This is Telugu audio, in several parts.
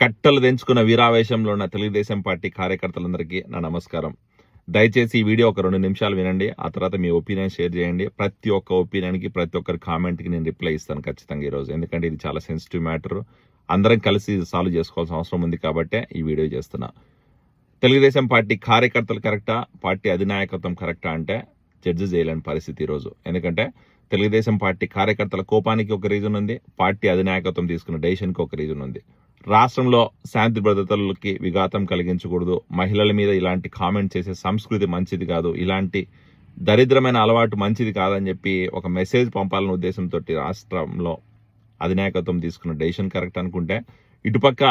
కట్టలు తెంచుకున్న వీరావేశంలో ఉన్న తెలుగుదేశం పార్టీ కార్యకర్తలందరికీ నా నమస్కారం. దయచేసి ఈ వీడియో ఒక రెండు నిమిషాలు వినండి ఆ తర్వాత మీ ఒపీనియన్ షేర్ చేయండి. ప్రతి ఒక్క ఒపీనియన్కి ప్రతి ఒక్కరి కామెంట్కి నేను రిప్లై ఇస్తాను ఖచ్చితంగా ఈరోజు ఎందుకంటే ఇది చాలా సెన్సిటివ్ మ్యాటర్. అందరం కలిసి సాల్వ్ చేసుకోవాల్సిన అవసరం ఉంది కాబట్టే ఈ వీడియో చేస్తున్నా. తెలుగుదేశం పార్టీ కార్యకర్తలు కరెక్టా? పార్టీ అధినాయకత్వం కరెక్టా అంటే జడ్జి చేయలేని పరిస్థితి ఈరోజు ఎందుకంటే తెలుగుదేశం పార్టీ కార్యకర్తల కోపానికి ఒక రీజన్ ఉంది పార్టీ అధినాయకత్వం తీసుకున్న డెసిషన్కి ఒక రీజన్ ఉంది. రాష్ట్రంలో శాంతి భద్రతలకి విఘాతం కలిగించకూడదు. మహిళల మీద ఇలాంటి కామెంట్ చేసే సంస్కృతి మంచిది కాదు. ఇలాంటి దరిద్రమైన అలవాటు మంచిది కాదని చెప్పి ఒక మెసేజ్ పంపాలనే ఉద్దేశంతో రాష్ట్రంలో అధినాయకత్వం తీసుకున్న డెసిషన్ కరెక్ట్ అనుకుంటే ఇటుపక్క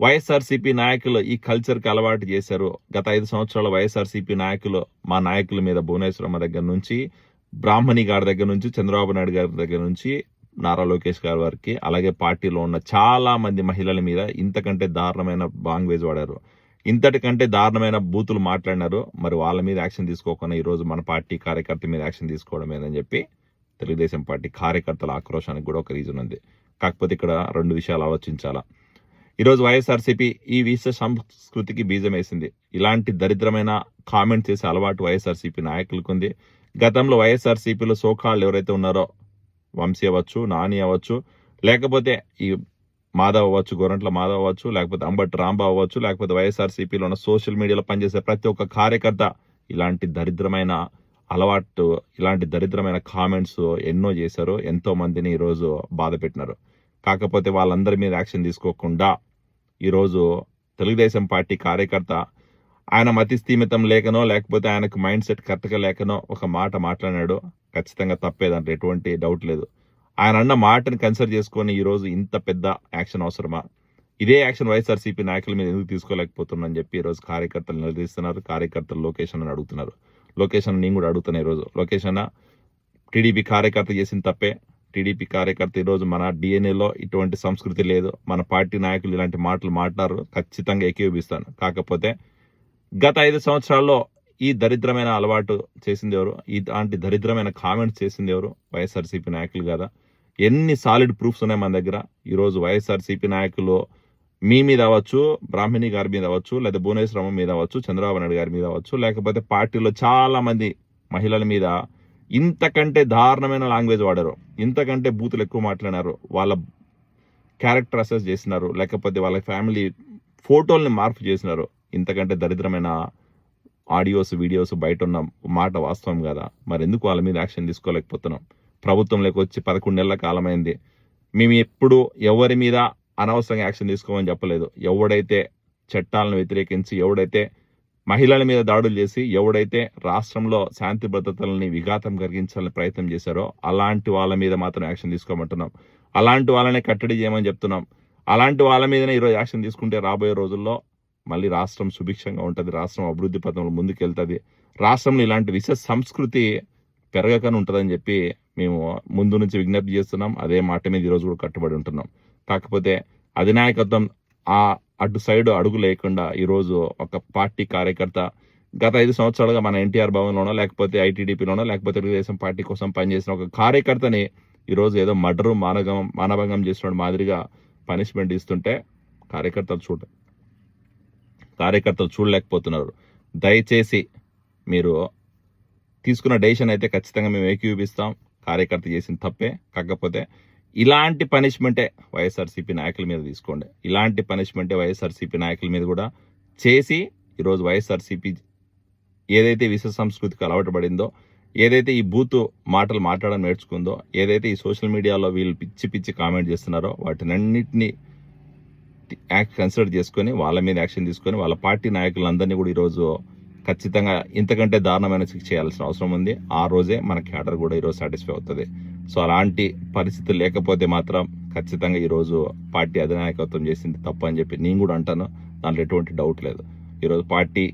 వైఎస్ఆర్సీపీ నాయకులు ఈ కల్చర్కి అలవాటు చేశారు. గత ఐదు సంవత్సరాల వైఎస్ఆర్సీపీ నాయకులు మా నాయకుల మీద భువనేశ్వరమ్మ దగ్గర నుంచి బ్రాహ్మణి గారి దగ్గర నుంచి చంద్రబాబు నాయుడు గారి దగ్గర నుంచి నారా లోకేష్ గారి వారికి అలాగే పార్టీలో ఉన్న చాలా మంది మహిళల మీద ఇంతకంటే దారుణమైన లాంగ్వేజ్ వాడారు. ఇంతటికంటే దారుణమైన బూతులు మాట్లాడినారు. మరి వాళ్ళ మీద యాక్షన్ తీసుకోకుండా ఈరోజు మన పార్టీ కార్యకర్త మీద యాక్షన్ తీసుకోవడం ఏదని చెప్పి తెలుగుదేశం పార్టీ కార్యకర్తల ఆక్రోశానికి కూడా ఒక రీజన్ ఉంది. కాకపోతే ఇక్కడ రెండు విషయాలు ఆలోచించాలా. ఈరోజు వైఎస్ఆర్సీపీ ఈ విష సంస్కృతికి బీజం వేసింది. ఇలాంటి దరిద్రమైన కామెంట్ చేసే అలవాటు వైఎస్ఆర్సీపీ నాయకులకు ఉంది గతంలో వైఎస్ఆర్సీపీలో సోకాళ్ళు ఎవరైతే ఉన్నారో వంశీ అవ్వచ్చు నాని అవ్వచ్చు లేకపోతే ఈ మాధవ్ అవ్వచ్చు గోరంట్ల మాధవ్ అవ్వచ్చు లేకపోతే అంబటి రాంబాబు అవ్వచ్చు లేకపోతే వైఎస్ఆర్సీపీలో ఉన్న సోషల్ మీడియాలో పనిచేసే ప్రతి ఒక్క కార్యకర్త ఇలాంటి దరిద్రమైన అలవాటు ఇలాంటి దరిద్రమైన కామెంట్స్ ఎన్నో చేశారు ఎంతో మందిని ఈరోజు బాధ పెట్టినారు. కాకపోతే వాళ్ళందరి మీద యాక్షన్ తీసుకోకుండా ఈరోజు తెలుగుదేశం పార్టీ కార్యకర్త ఆయన మతి స్థీమితం లేకనో లేకపోతే ఆయనకు మైండ్ సెట్ కరెక్ట్గా లేకనో ఒక మాట మాట్లాడినాడు. ఖచ్చితంగా తప్పే దాంట్లో ఎటువంటి డౌట్ లేదు. ఆయన అన్న మాటను కన్సిడర్ చేసుకొని ఈరోజు ఇంత పెద్ద యాక్షన్ అవసరమా? ఇదే యాక్షన్ వైఎస్ఆర్సీపీ నాయకుల మీద ఎందుకు తీసుకోలేకపోతున్నా అని చెప్పి ఈరోజు కార్యకర్తలు నిలదీస్తున్నారు. కార్యకర్తలు లోకేషన్ అని అడుగుతున్నారు. లొకేషన్ నేను కూడా అడుగుతాను ఈరోజు లొకేషన్ టీడీపీ కార్యకర్త చేసిన తప్పే. టీడీపీ కార్యకర్త ఈరోజు మన డిఎన్ఏలో ఇటువంటి సంస్కృతి లేదు. మన పార్టీ నాయకులు ఇలాంటి మాటలు మాట్లాడారు. ఖచ్చితంగా ఏకీభవిస్తాను కాకపోతే గత ఐదు సంవత్సరాల్లో ఈ దరిద్రమైన అలవాటు చేసింది ఎవరు? ఇలాంటి దరిద్రమైన కామెంట్స్ చేసింది ఎవరు? వైఎస్ఆర్సీపీ నాయకులు కదా. ఎన్ని సాలిడ్ ప్రూఫ్స్ ఉన్నాయి మన దగ్గర? ఈరోజు వైఎస్ఆర్సీపీ నాయకులు మీ మీద అవ్వచ్చు బ్రాహ్మణి గారి మీద అవ్వచ్చు లేదా భువనేశ్వరమ్మ మీద అవ్వచ్చు చంద్రబాబు నాయుడు గారి మీద అవ్వచ్చు లేకపోతే పార్టీలో చాలా మంది మహిళల మీద ఇంతకంటే దారుణమైన లాంగ్వేజ్ వాడారు. ఇంతకంటే బూతులు ఎక్కువ మాట్లాడారు వాళ్ళ క్యారెక్టర్ అసెస్ చేసినారు. లేకపోతే వాళ్ళ ఫ్యామిలీ ఫోటోల్ని మార్పు చేసినారు. ఇంతకంటే దరిద్రమైన ఆడియోస్ వీడియోస్ బయట ఉన్న మాట వాస్తవం కదా? మరి ఎందుకు వాళ్ళ మీద యాక్షన్ తీసుకోలేకపోతున్నాం? ప్రభుత్వంలోకి వచ్చి పదకొండు నెలల కాలమైంది. మేము ఎప్పుడు ఎవరి మీద అనవసరంగా యాక్షన్ తీసుకోమని చెప్పలేదు. ఎవడైతే చట్టాలను వ్యతిరేకించి ఎవడైతే మహిళల మీద దాడులు చేసి ఎవడైతే రాష్ట్రంలో శాంతి భద్రతలని విఘాతం కలిగించాలని ప్రయత్నం చేశారో అలాంటి వాళ్ళ మీద మాత్రం యాక్షన్ తీసుకోమంటున్నాం. అలాంటి వాళ్ళనే కట్టడి చేయమని చెప్తున్నాం. అలాంటి వాళ్ళ మీదనే ఈరోజు యాక్షన్ తీసుకుంటే రాబోయే రోజుల్లో మళ్ళీ రాష్ట్రం సుభిక్షంగా ఉంటుంది రాష్ట్రం అభివృద్ధి పథంలో ముందుకెళ్తుంది. రాష్ట్రంలో ఇలాంటి విష సంస్కృతి పెరగకని ఉంటుందని చెప్పి మేము ముందు నుంచి విజ్ఞప్తి చేస్తున్నాం. అదే మాట మీద ఈరోజు కూడా కట్టుబడి ఉంటున్నాం. కాకపోతే అధినాయకత్వం ఆ అటు సైడ్ అడుగు లేకుండా ఈరోజు ఒక పార్టీ కార్యకర్త గత ఐదు సంవత్సరాలుగా మన ఎన్టీఆర్ భవన్లోనో లేకపోతే ఐటీడీపీలోనో లేకపోతే తెలుగుదేశం పార్టీ కోసం పనిచేసిన ఒక కార్యకర్తని ఈరోజు ఏదో మర్డరు మానగం మానభంగం చేసిన మాదిరిగా పనిష్మెంట్ ఇస్తుంటే కార్యకర్తలు చూడ కార్యకర్తలు చూడలేకపోతున్నారు. దయచేసి మీరు తీసుకున్న డెసిషన్ అయితే ఖచ్చితంగా మేము ఏకీవిస్తాం కార్యకర్త చేసిన తప్పే. కాకపోతే ఇలాంటి పనిష్మెంటే వైఎస్ఆర్సీపీ నాయకుల మీద తీసుకోండి. ఇలాంటి పనిష్మెంటే వైఎస్ఆర్సీపీ నాయకుల మీద కూడా చేసి ఈరోజు వైఎస్ఆర్సీపీ ఏదైతే విశ్వ సంస్కృతికి అలవాటు పడిందో ఏదైతే ఈ బూత్ మాటలు మాట్లాడడం నేర్చుకుందో ఏదైతే ఈ సోషల్ మీడియాలో వీళ్ళు పిచ్చి పిచ్చి కామెంట్ చేస్తున్నారో వాటినన్నింటినీ యాక్ట్ కన్సిడర్ చేసుకొని వాళ్ళ మీద యాక్షన్ తీసుకొని వాళ్ళ పార్టీ నాయకులందరినీ కూడా ఈరోజు ఖచ్చితంగా ఇంతకంటే దారుణమైన శిక్ష చేయాల్సిన అవసరం ఉంది. ఆ రోజే మన క్యాడర్ కూడా ఈరోజు సాటిస్ఫై అవుతుంది. సో అలాంటి పరిస్థితి లేకపోతే మాత్రం ఖచ్చితంగా ఈరోజు పార్టీ అధినాయకత్వం చేసింది తప్పు అని చెప్పి నేను కూడా అంటాను. దాంట్లో ఎటువంటి డౌట్ లేదు. ఈరోజు పార్టీ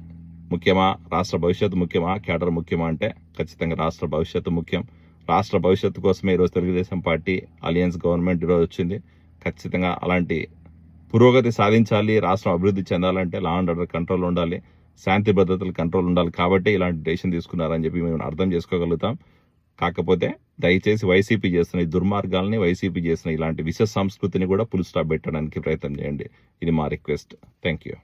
ముఖ్యమా రాష్ట్ర భవిష్యత్తు ముఖ్యమా క్యాడర్ ముఖ్యమా అంటే ఖచ్చితంగా రాష్ట్ర భవిష్యత్తు ముఖ్యం. రాష్ట్ర భవిష్యత్తు కోసమే ఈరోజు తెలుగుదేశం పార్టీ అలియన్స్ గవర్నమెంట్ ఈరోజు వచ్చింది. ఖచ్చితంగా అలాంటి పురోగతి సాధించాలి రాష్ట్రం అభివృద్ధి చెందాలంటే లా అండ్ ఆర్డర్ కంట్రోల్ ఉండాలి శాంతి భద్రతలు కంట్రోల్ ఉండాలి కాబట్టి ఇలాంటి డెసిషన్ తీసుకున్నారని చెప్పి మేము అర్థం చేసుకోగలుగుతాం. కాకపోతే దయచేసి వైసీపీ చేస్తున్న ఈ దుర్మార్గాల్ని వైసీపీ చేసిన ఇలాంటి విష సంస్కృతిని కూడా పుల్ స్టాప్ పెట్టడానికి ప్రయత్నం చేయండి. ఇది మా రిక్వెస్ట్ థ్యాంక్ యూ